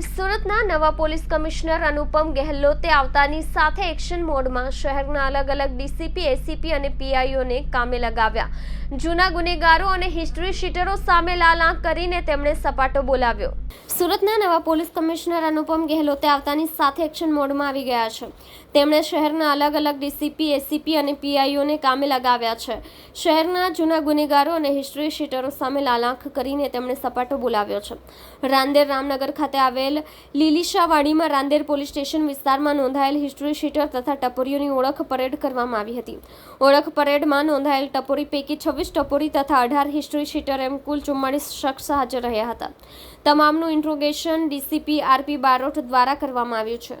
નવા police commissioner અનુપમ ગેહલોતે આવતાની સાથે એક્શન મોડમાં શહેરના અલગ અલગ ડીસીપી, એસીપી અને પીઆઈઓને કામે લગાવ્યા. જૂના ગુનેગારો અને હિસ્ટ્રી શીટરો સામે લાલ આંખ કરીને તેમણે સપાટો બોલાવ્યો. સુરતના નવા પોલીસ કમિશનર અનુપમ ગેહલોતે આવતાની સાથે એક્શન મોડમાં આવી ગયા છે. તેમણે શહેરના અલગ અલગ ડીસીપી, એસીપી અને પીઆઈઓને કામે લગાવ્યા છે. શહેરના જૂના ગુનેગારો અને હિસ્ટ્રી શીટરો સામે લાલ આંખ કરીને તેમણે સપાટો બોલાવ્યો છે. રાંદેર રામનગર ખાતે આવેલ લીલીશાવાડીમાં રાંદેર પોલીસ સ્ટેશન વિસ્તારમાં નોંધાયેલ હિસ્ટ્રી શીટર તથા ટપોરીઓની ઓળખ પરેડ કરવામાં આવી હતી. ઓળખ પરેડમાં નોંધાયેલ ટપોરી પૈકી છવ્વીસ ટપોરી તથા અઢાર હિસ્ટ્રી શીટર એમ કુલ ચુમ્માળીસ શખ્સ હાજર રહ્યા હતા. તમામનું ઇન્ટ્રોગેશન ડીસીપી આરપી બારોટ દ્વારા કરવામાં આવ્યું છે.